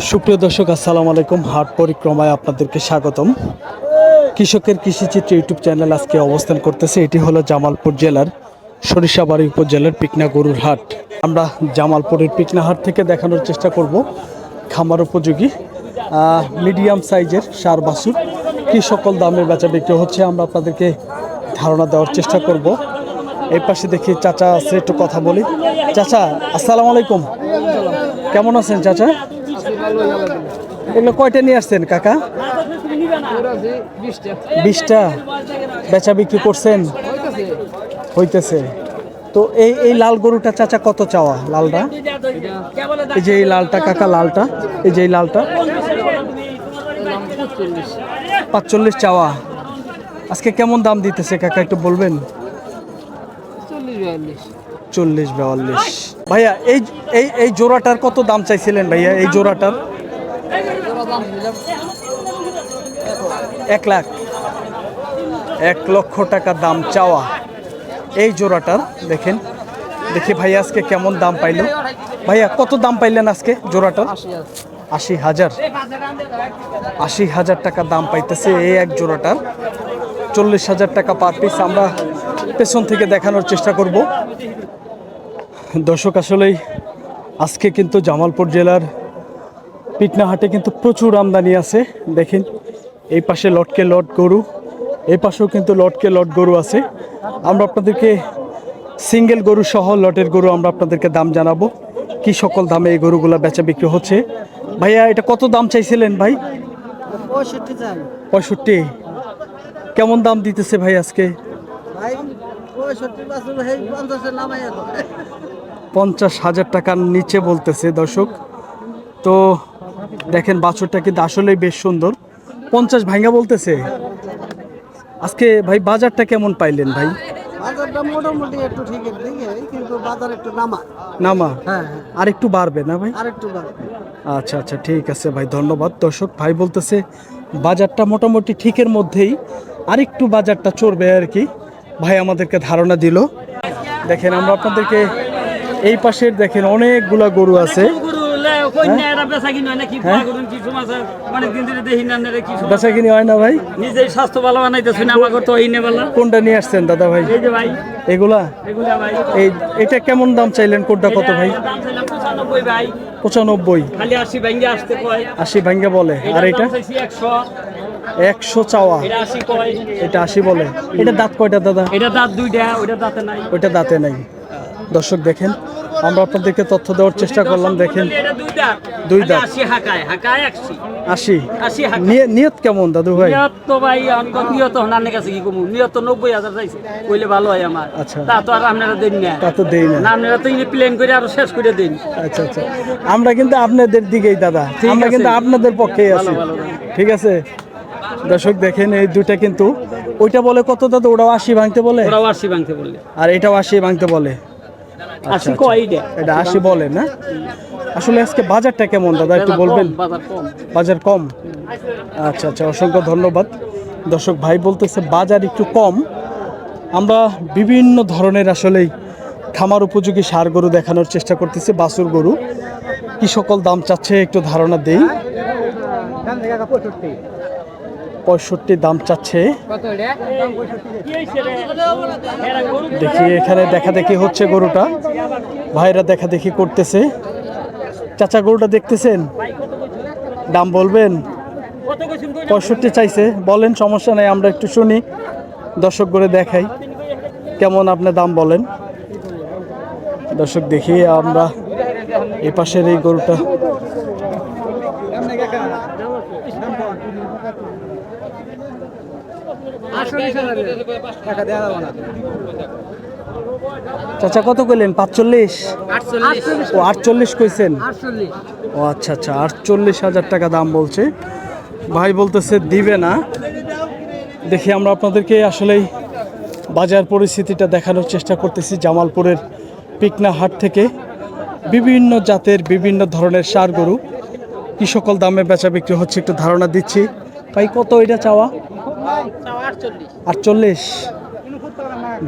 সুপ্রিয় দর্শক, আসসালামু আলাইকুম। হাট পরিক্রমায় আপনাদেরকে স্বাগতম। কৃষকের কৃষিচিত্র ইউটিউব চ্যানেল আজকে অবস্থান করতেছে। এটি হলো জামালপুর জেলার সরিষাবাড়ি উপজেলার পিকনা গরুর হাট। আমরা জামালপুরের পিকনা হাট থেকে দেখানোর চেষ্টা করব। খামার উপযোগী মিডিয়াম সাইজের সার, বাছুর কী সকল দামে বেচা বিক্রি হচ্ছে আমরা আপনাদেরকে ধারণা দেওয়ার চেষ্টা করব। এই পাশে দেখি চাচা আছে, একটু কথা বলি। চাচা, আসসালামু আলাইকুম। কেমন আছেন চাচা? এগুলো কয়টা নিয়ে আসছেন কাকা? বিশটা? বেচা বিক্রি করছেন? হইতেছে। তো এই এই লাল গরুটা চাচা কত চাওয়া লালটা? এই যে এই লালটা কাকা লালটা। এই যে এই লালটা। পাঁচচল্লিশ চাওয়া। আজকে কেমন দাম দিতেছে কাকা একটু বলবেন? চল্লিশ বিয়াল্লিশ। ভাইয়া, এই এই এই জোড়াটার কত দাম চাইছিলেন ভাইয়া? এই জোড়াটার? এক লাখ। এক লক্ষ টাকা দাম চাওয়া। এই জোড়াটার, দেখেন। দেখি ভাইয়া আজকে কেমন দাম পাইল। ভাইয়া, কত দাম পাইলেন আজকে জোড়াটার? আশি হাজার। আশি হাজার টাকা দাম পাইতেছে এই এক জোড়াটার। চল্লিশ হাজার টাকা পার পিস আমরা পেছন থেকে দেখানোর চেষ্টা করব। দর্শক আসলেই আজকে কিন্তু জামালপুর জেলার পিকনাহাটে কিন্তু প্রচুর আমদানি আছে। দেখেন এই পাশে লটকে লট গরু এই পাশেও কিন্তু লটকে লট গরু আছে। আমরা আপনাদেরকে সিঙ্গেল গরু সহ লটের গরু আমরা আপনাদেরকে দাম জানাব। কি সকল দামে এই গরুগুলো বেচা বিক্রি হচ্ছে? ভাইয়া এটা কত দাম চাইছিলেন ভাই? পঁয়ষট্টি পঁয়ষট্টি। কেমন দাম দিতেছে ভাই আজকে? পঞ্চাশ হাজার টাকার নিচে বলতেছে দর্শক। তো দেখেন বাছুরটা কিন্তু আসলেই বেশ সুন্দর। পঞ্চাশ ভাঙ্গা বলতেছে। আজকে ভাই বাজারটা কেমন পাইলেন ভাই? বাজারটা মোটামুটি একটু ঠিকের দিকে কিন্তু বাজার একটু নামা। নামা? হ্যাঁ আর একটু বাড়বে না ভাই? আর একটু বাড়বে। আচ্ছা আচ্ছা ঠিক আছে ভাই ধন্যবাদ। দর্শক ভাই বলতেছে বাজারটা মোটামুটি ঠিকের মধ্যেই। আরেকটু বাজারটা চড়বে আর কি। ভাই আমাদেরকে ধারণা দিল। দেখেন আমরা আপনাদেরকে এই পাশের দেখেন অনেকগুলা গরু আছে। কোনটা নিয়ে আসছেন দাদা ভাই? এগুলা? এটা কেমন দাম চাইলেন? কোনটা কত ভাই? পঁচানব্বই ভাই। পঁচানব্বই। খালি আশি ভেঙ্গে বলে। আর এটা? একশো। চাওয়া। এটা আশি বলে। এটা দাঁত কয়টা দাদা? এটা দাঁত দুইটা ওইটা দাঁতে নাই। ওইটা দাঁতে নাই। দর্শক দেখেন আমরা আপনাদেরকে তথ্য দেওয়ার চেষ্টা করলাম দেখেন। দুই দাঁত। দুই আশি। নিয়ত কেমন দাদু ভাই? নিয়ত তো ভাই নিয়ত হনার কাছে কি কমু? নিয়ত তো নব্বই হাজার চাইছে কইলে ভালো হয় আমার। আচ্ছা। তা তো আর আপনারা দেন না। তা তো দেই না। আপনারা তো ইনি প্লেন করে আরও শেষ করে দিন। আচ্ছা আচ্ছা। আমরা কিন্তু আপনাদের দিকেই দাদা। আমরা কিন্তু আপনাদের পক্ষেই আছি। ঠিক আছে? দর্শক দেখেন এই দুইটা কিন্তু ওইটা বলে কত দাদা? ওটাও আশি ভাঙতে বলে? ওরাও আশি ভাঙতে বললে। আর এটাও আশি ভাঙতে বলে। আচ্ছা, আশি কয় এটা এটা আশি বলে না? আসলে আজকে বাজারটা কেমন দাদা? একটু বলবেন। বাজার কম। আচ্ছা আচ্ছা অসংখ্য ধন্যবাদ। দর্শক ভাই বলতেছে বাজার একটু কম। আমরা বিভিন্ন ধরনের আসলেই খামার উপযোগী সার গরু দেখানোর চেষ্টা করতেছি বাছুর গরু। কি সকল দাম চাচ্ছে একটু ধারণা দেই। পঁয়ষট্টি দাম চাচ্ছে। দেখি, এখানে দেখা দেখি হচ্ছে গরুটা। ভাইরা দেখা দেখি করতেছে। চাচা গরুটা দেখতেছেন? দাম বলবেন? পঁয়ষট্টি চাইছে। বলেন, সমস্যা নেই, আমরা একটু শুনি। দর্শক করে দেখাই। কেমন আপনি দাম বলেন? দর্শক দেখি, আমরা এই পাশের এই গরুটা চাচা কত কইলেন? পাঁচচল্লিশ? ও আটচল্লিশ কইছেন? ও আচ্ছা আচ্ছা আটচল্লিশ হাজার টাকা দাম বলছে। ভাই বলতেছে দিবে না। দেখি আমরা আপনাদেরকে আসলেই বাজার পরিস্থিতিটা দেখানোর চেষ্টা করতেছি জামালপুরের পিকনা হাট থেকে। বিভিন্ন জাতের বিভিন্ন ধরনের সার গরু। কি সকল দামে বেচা বিক্রি হচ্ছে একটু ধারণা দিচ্ছি। ভাই কত এটা চাওয়া? আটচল্লিশ?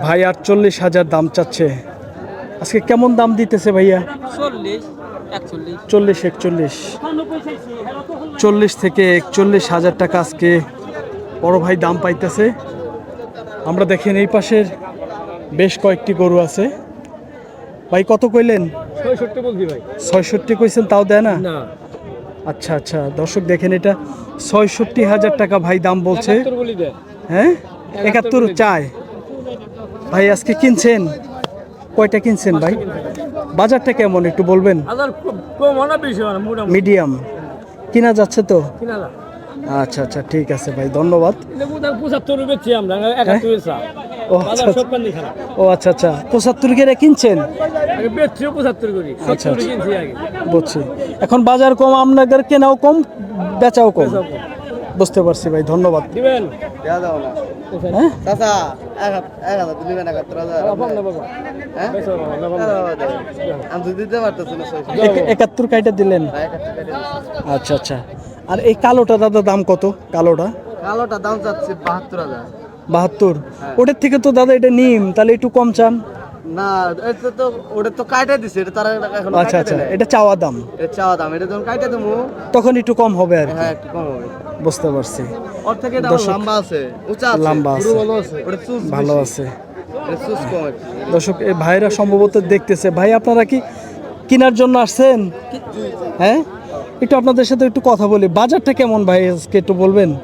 ভাই আটচল্লিশ হাজার দাম চাচ্ছে। আজকে কেমন দাম দিতেছে ভাইয়া? চল্লিশ একচল্লিশ। চল্লিশ একচল্লিশ। চল্লিশ থেকে একচল্লিশ হাজার টাকা আজকে বড় ভাই দাম পাইতেছে। আমরা দেখেন এই পাশের বেশ কয়েকটি গরু আছে। ভাই কত কইলেন? ছয়ষট্টি বলছি ভাই। ছয়ষট্টি কইছেন তাও দেয় না? না। আচ্ছা আচ্ছা। দর্শক দেখেন এটা। ছয়ষট্টি হাজার টাকা ভাই দাম বলছে। হ্যাঁ? একাত্তর চায় ভাই আজকে কিনছেন? কয়টা কিনছেন ভাই? বাজারটা কেমন একটু বলবেন? মিডিয়াম। কিনা যাচ্ছে তো? আচ্ছা আচ্ছা। ঠিক আছে ভাই ধন্যবাদ। ও আচ্ছা আচ্ছা। ও আচ্ছা আচ্ছা। পঁচাত্তর কেরে কিনছেন? আচ্ছা, আচ্ছা। বুঝছি। এখন বাজার কম আপনাদের কেনাও কম বেচাও কম? বুঝতে পারছি ভাই ধন্যবাদ। দিবেন? দেওয়া দাও না। হ্যাঁ? একাত্তর হ্যাঁ? কাইটা দিলেন? দিচ্ছি। আচ্ছা আচ্ছা। আর এই কালোটা দাদা দাম কত? কালোটা? কালোটা দাম চাচ্ছি বাহাত্তর হাজার। বাহাত্তর। ওটার থেকে তো দাদা এটা নিম তাহলে একটু কম চান। না এটা তো ওটা তো কাইটে দিছে এটা তারা এখন আচ্ছা আচ্ছা এটা চাওয়া দাম। এটা চাওয়া দাম এটা যখন কাইটে দেবো তখন একটু কম হবে আর হ্যাঁ একটু কম হবে। বুঝতে পারছি। ওর থেকে দাম দর্শক- লম্বা আছে উঁচা আছে লম্বা আছে। ভালো আছে ওটা ভালো। দর্শক এই ভাইরা সম্ভবত দেখতেছে। ভাই আপনারা কি কেনার জন্য আসছেন? হ্যাঁ? একটু আপনাদের সাথে একটু কথা বলি। বাজারটা কেমন ভাই আজকে একটু বলবেন?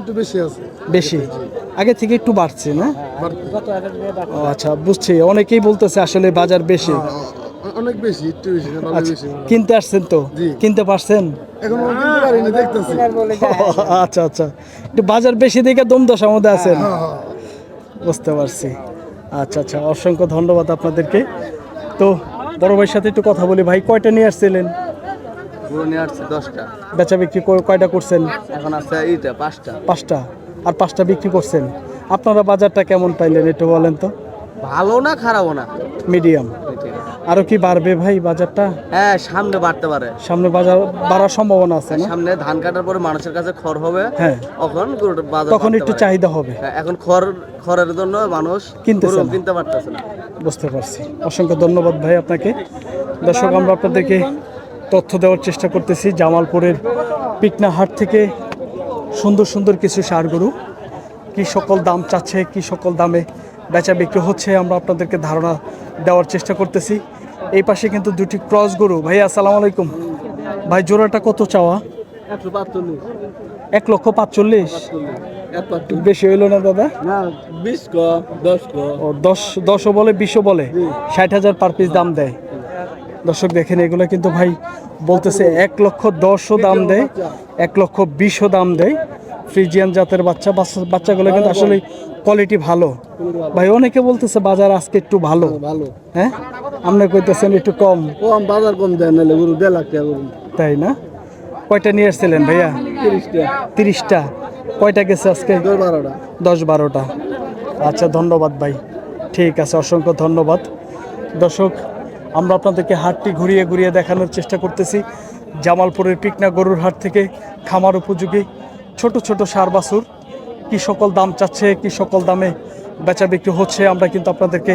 একটু বেশি আছে। বেশি? আগে থেকে একটু বাড়ছে না? ও আচ্ছা বুঝছি। অনেকেই বলতেছে আসলে বাজার বেশি। অনেক বেশি একটু বেশি আচ্ছা কিনতে আসছেন তো? কিনতে পারছেন? এখন কিনতে পারিনি দেখতেছি। আচ্ছা আচ্ছা। একটু বাজার বেশি দেখে দম দশার মধ্যে আছেন? বুঝতে পারছি। আচ্ছা আচ্ছা অসংখ্য ধন্যবাদ আপনাদেরকে। তো বড় ভাইয়ের সাথে একটু কথা বলি। ভাই কয়টা নিয়ে আসছিলেন? গরু নিয়ে আসছে দশটা। বেচা বিক্রি কয়টা করছেন? এখন আছে এইটা পাঁচটা। পাঁচটা। আর পাঁচটা বিক্রি করছেন। আপনারা বাজারটা কেমন পাইলেন একটু বলেন তো? ভালো না খারাপও না? মিডিয়াম। আরও কি বাড়বে ভাই বাজারটা? হ্যাঁ সামনে বাড়তে পারে। সামনে বাজার বাড়ার সম্ভাবনা আছে না? সামনে ধান কাটার পরে মানুষের কাছে খড় হবে। হ্যাঁ। তখন বাজার তখন একটু চাহিদা হবে। হ্যাঁ, এখন খড় খড়ের জন্য মানুষ কিনতেছে কিনতে পারতেছে না। বুঝতে পারছি। অসংখ্য ধন্যবাদ ভাই আপনাকে। দর্শক আমরা আপনাদেরকে তথ্য দেওয়ার চেষ্টা করতেছি জামালপুরের পিকনাহাট থেকে সুন্দর সুন্দর কিছু সার গরু। কি সকল দাম চাচ্ছে কি সকল দামে বেচা বিক্রি হচ্ছে আমরা আপনাদেরকে ধারণা দেওয়ার চেষ্টা করতেছি। এই পাশে কিন্তু দুটি ক্রস গরু। ভাই আসসালামু আলাইকুম। ভাই জোড়াটা কত চাওয়া? এক লক্ষ পাঁচচল্লিশ? বেশি হইল না দাদা? দশ দশও বলে বিশও বলে। ষাট হাজার পার পিস দাম দেয়। দর্শক দেখেন এগুলো কিন্তু ভাই বলতেছে এক লক্ষ দশও দাম দেয় এক লক্ষ বিশও দাম দেয়। ফ্রিজিয়ান জাতের বাচ্চা বাচ্চা- বাচ্চাগুলো কিন্তু আসলে কোয়ালিটি ভালো। ভাই অনেকে বলতেছে বাজার আজকে একটু ভালো। ভালো। হ্যাঁ? আপনি কইতেছেন একটু কম। কম বাজার কম দেয় নাহলে গরু দেড় লাখ টাকা গরু। তাই না? কয়টা নিয়ে আসছিলেন ভাইয়া? তিরিশটা। তিরিশটা। কয়টা গেছে আজকে? দশ বারোটা। দশ বারোটা। আচ্ছা ধন্যবাদ ভাই। ঠিক আছে অসংখ্য ধন্যবাদ। দর্শক আমরা আপনাদেরকে হাটটি ঘুরিয়ে ঘুরিয়ে দেখানোর চেষ্টা করতেছি। জামালপুরের পিকনা গরুর হাট থেকে খামার উপযোগী ছোট ছোট সার বাছুর। কি সকল দাম চাচ্ছে, কি সকল দামে বেচা বিক্রি হচ্ছে, আমরা কিন্তু আপনাদেরকে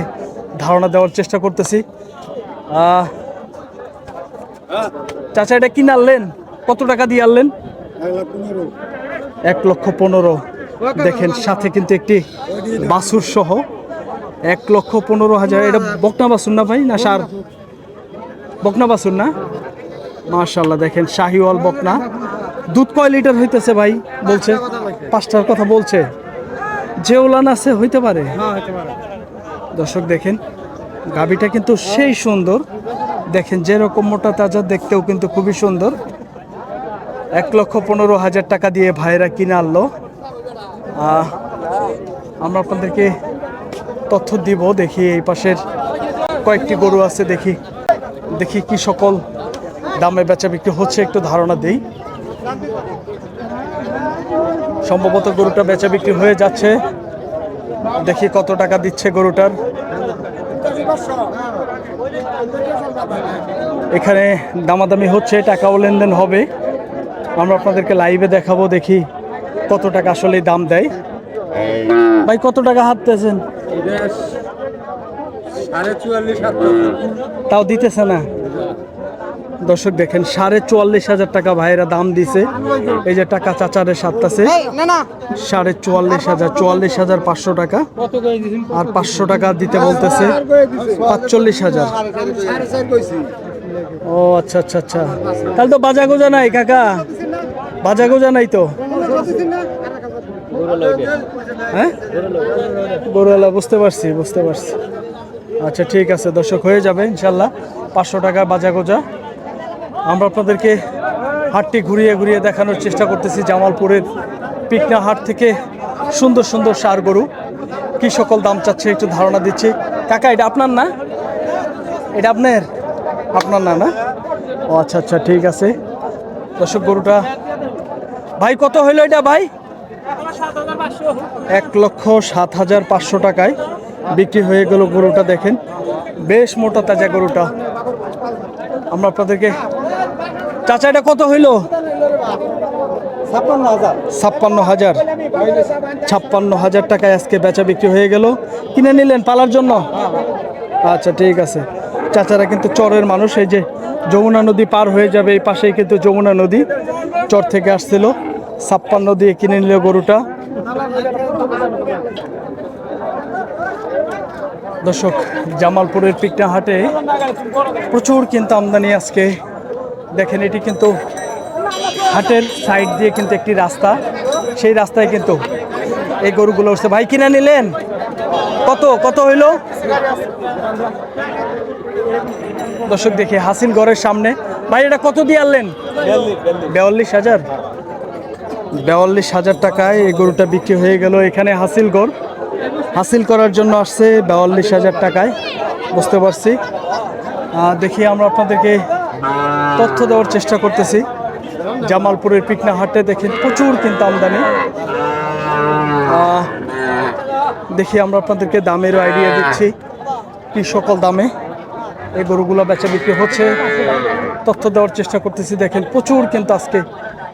ধারণা দেওয়ার চেষ্টা করতেছি। চাচা, এটা কিনে আনলেন? কত টাকা দিয়ে আনলেন? এক লক্ষ পনেরো। দেখেন, সাথে কিন্তু একটি বাছুর সহ এক লক্ষ পনেরো হাজার। এটা বকনা বাসুন না ভাই না সার? বকনা বাসুন না মার্শাল্লাহ দেখেন শাহিওয়াল বকনা। দুধ কয় লিটার হইতেছে ভাই? বলছে। পাঁচটার কথা বলছে। যে ওলান আছে হইতে পারে? দর্শক দেখেন গাবিটা কিন্তু সেই সুন্দর। দেখেন যেরকম মোটা তাজা দেখতেও কিন্তু খুবই সুন্দর। এক লক্ষ পনেরো হাজার টাকা দিয়ে ভাইরা কিনে আনলো। আমরা আপনাদেরকে তথ্য দিব, দেখি এই পাশের কয়েকটি গরু আছে, দেখি দেখি কি সকল দামে বেচা বিক্রি হচ্ছে, একটু ধারণা দেই। সম্ভবত গরুটা বেচা বিক্রি হয়ে যাচ্ছে। দেখি কত টাকা দিচ্ছে গরুটার। এখানে দামাদামি হচ্ছে, টাকাও লেনদেন হবে। আমরা আপনাদেরকে লাইভে দেখাবো, দেখি কত টাকা আসলে দাম দেয়। ভাই, কত টাকা চুয়াল্লিশ তাও দিতেছে না। দর্শক দেখেন সাড়ে চুয়াল্লিশ হাজার টাকা ভাইয়েরা দাম দিছে। এই যে টাকা চাচারে সাতটাছে না না। সাড়ে চুয়াল্লিশ হাজার চুয়াল্লিশ হাজার পাঁচশো টাকা। আর পাঁচশো টাকা দিতে বলতেছে পাঁচচল্লিশ হাজার। ও আচ্ছা আচ্ছা আচ্ছা। তাহলে তো বাজা গোজা নাই কাকা। বাজা গোজা নাই তো। হ্যাঁ? বুঝতে পারছি বুঝতে পারছি। আচ্ছা ঠিক আছে, দর্শক, হয়ে যাবে, ইনশাল্লাহ। পাঁচশো টাকা বাজা গোজা আমরা আপনাদেরকে হাটটি ঘুরিয়ে ঘুরিয়ে দেখানোর চেষ্টা করতেছি, জামালপুরের পিকনা হাট থেকে সুন্দর সুন্দর সার গরু। কি সকল দাম চাচ্ছে, একটু ধারণা দিচ্ছি। কাকা, এটা আপনার না? এটা আপনার? আপনার না না? ও আচ্ছা আচ্ছা ঠিক আছে। দর্শক, গরুটা ভাই, কত হইল এটা, ভাই? এক লক্ষ সাত হাজার পাঁচশো টাকায় বিক্রি হয়ে গেল গরুটা দেখেন। বেশ মোটা তাজা গরুটা। আমরা আপনাদেরকে চাচা এটা কত হইল? ছাপ্পান্ন হাজার। ছাপ্পান্ন হাজার। ছাপ্পান্ন হাজার টাকায় আজকে বেচা বিক্রি হয়ে গেল। কিনে নিলেন পালার জন্য? আচ্ছা ঠিক আছে। চাচারা কিন্তু চরের মানুষ এই যে যমুনা নদী পার হয়ে যাবে এই পাশেই কিন্তু যমুনা নদী চর থেকে আসছিল। ছাপ্পান্ন দিয়ে কিনে নিল গরুটা। দর্শক জামালপুরের পিকটা হাটে প্রচুর কিন্তু আমদানি আজকে। দেখেন এটি কিন্তু হাটের সাইড দিয়ে কিন্তু একটি রাস্তা। সেই রাস্তায় কিন্তু এই গরুগুলো উঠছে। ভাই কিনে নিলেন? কত কত হইল? দর্শক দেখি হাসিল ঘরের সামনে। ভাই এটা কত দিয়ে আনলেন? বেয়াল্লিশ হাজার। বেয়াল্লিশ হাজার টাকায় এই গরুটা বিক্রি হয়ে গেল এখানে হাসিল গড় হাসিল করার জন্য আসছে বেয়াল্লিশ হাজার টাকায়, বুঝতে পারছি। দেখি আমরা আপনাদেরকে তথ্য দেওয়ার চেষ্টা করতেছি। জামালপুরের পিকনা হাটে দেখি প্রচুর কিন্তু আমদানি। দেখি আমরা আপনাদেরকে দামেরও আইডিয়া দিচ্ছি কি সকল দামে এই গরুগুলো বেচা বিক্রি হচ্ছে। তথ্য দেওয়ার চেষ্টা করতেছি। দেখেন প্রচুর কিন্তু আজকে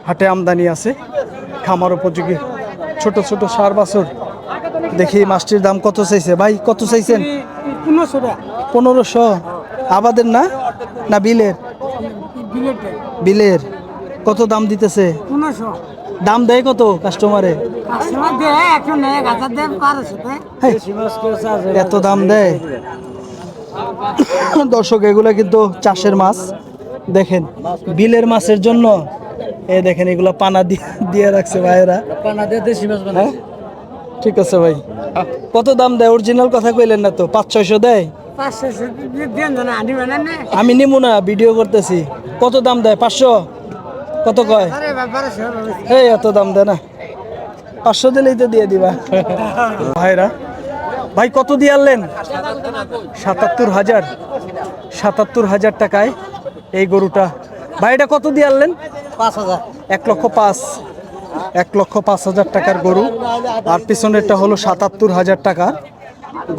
হাটে আমদানি আছে। খামার উপযোগী। ছোট ছোট সার বাছর। দেখি মাছটির দাম কত চাইছে? ভাই কত চাইছেন? পনেরোশো। আবাদের না? না বিলের? বিলের। কত দাম দিতেছে? দাম দেয় কত কাস্টমারে? হেই, এত দাম দেয়? দর্শক এগুলো কিন্তু চাষের মাছ। দেখেন বিলের মাছের জন্য এ দেখেন এগুলো পানা দিয়ে রাখছে ভাইয়েরা। পানা দিয়ে রাখছে ভাইয়েরা হ্যাঁ? ঠিক আছে ভাই। কত দাম দেয়? অরিজিনাল কথা কইলেন না তো? পাঁচ ছয়শো দেয়? আমি নিমু না ভিডিও করতেছি। কত দাম দেয়? পাঁচশো? কত কয়? এই এত দাম দেয় না। পাঁচশো দিলেই তো দিয়ে দিবা। ভাইরা ভাই কত দিয়ে আনলেন? সাতাত্তর হাজার। সাতাত্তর হাজার টাকায় এই গরুটা। ভাই এটা কত দিয়ে আনলেন? পাঁচ হাজার। এক লক্ষ পাঁচ, এক লক্ষ পাঁচ হাজার টাকার গরু। আর পিছনেরটা হলো সাতাত্তর হাজার টাকা।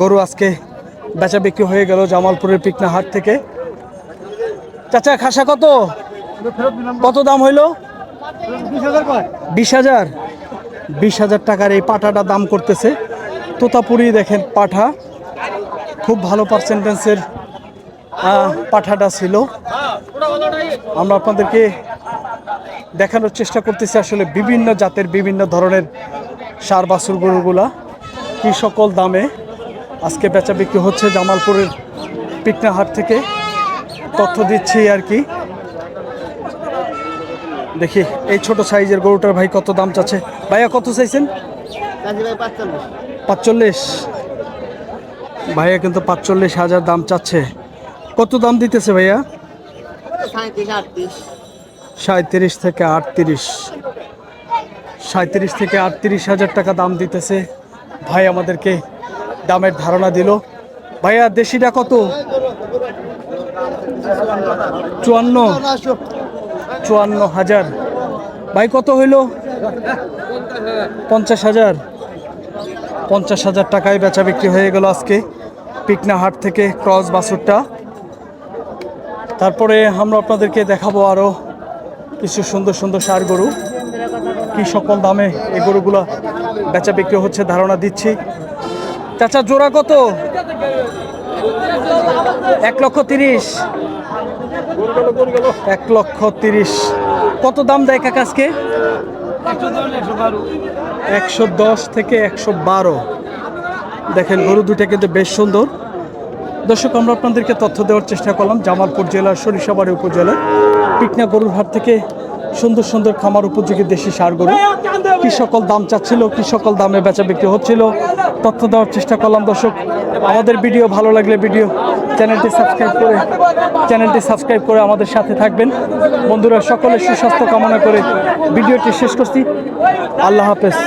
গরু আজকে বেচা বিক্রি হয়ে গেল জামালপুরের পিকনা হাট থেকে। চাচা, খাসা কত? কত দাম হইল? বিশ হাজার। বিশ হাজার টাকার এই পাঠাটা দাম করতেছে। তোতাপুরি দেখেন পাঠা। খুব ভালো পার্সেন্টেন্সের পাঠাটা ছিল। আমরা আপনাদেরকে দেখানোর চেষ্টা করতেছি আসলে বিভিন্ন জাতের বিভিন্ন ধরনের সার বাছুর গরুগুলা কী সকল দামে আজকে বেচা বিক্রি হচ্ছে জামালপুরের পিকনা হাট থেকে তথ্য দিচ্ছি আর কি। দেখি এই ছোট সাইজের গরুটার ভাই কত দাম চাচ্ছে? ভাইয়া কত চাইছেন? পাঁচচল্লিশ। ভাইয়া কিন্তু পাঁচচল্লিশ হাজার দাম চাচ্ছে। কত দাম দিতেছে ভাইয়া? সাঁত্রিশ থেকে আটত্রিশ। সাঁত্রিশ থেকে আটত্রিশ হাজার টাকা দাম দিতেছে। ভাই আমাদেরকে দামের ধারণা দিল। ভাইয়া, দেশিটা কত? চুয়ান্ন। চুয়ান্ন হাজার। ভাই, কত হইল? পঞ্চাশ হাজার। পঞ্চাশ হাজার টাকায় বেচা বিক্রি হয়ে গেল আজকে পিকনা হাট থেকে ক্রস বাসুরটা তারপরে আমরা আপনাদেরকে দেখাবো আরও কিছু সুন্দর সুন্দর সার গরু। কি সকল দামে এই গরুগুলো বেচা বিক্রি হচ্ছে ধারণা দিচ্ছি। চাচা, জোড়া কত? এক লক্ষ তিরিশ। এক লক্ষ তিরিশ। কত দাম দেয় কাকা আজকে? একশো দশ থেকে একশো বারো। দেখেন, গরু দুটা কিন্তু বেশ সুন্দর। দর্শক, আমরা আপনাদেরকে তথ্য দেওয়ার চেষ্টা করলাম জামালপুর জেলার সরিষাবাড়ি উপজেলার পিকনা গরুর হাট থেকে সুন্দর সুন্দর খামার উপযোগী দেশি সার গরু। কি সকল দাম চাচ্ছিল, কি সকল দামে বেচা বিক্রি হচ্ছিল, তথ্য দেওয়ার চেষ্টা করলাম দর্শক। আমাদের ভিডিও ভালো লাগলে ভিডিও চ্যানেলটি সাবস্ক্রাইব করে, চ্যানেলটি সাবস্ক্রাইব করে আমাদের সাথে থাকবেন। বন্ধুরা, সকলের সুস্বাস্থ্য কামনা করে ভিডিওটি শেষ করছি। আল্লাহ হাফেজ।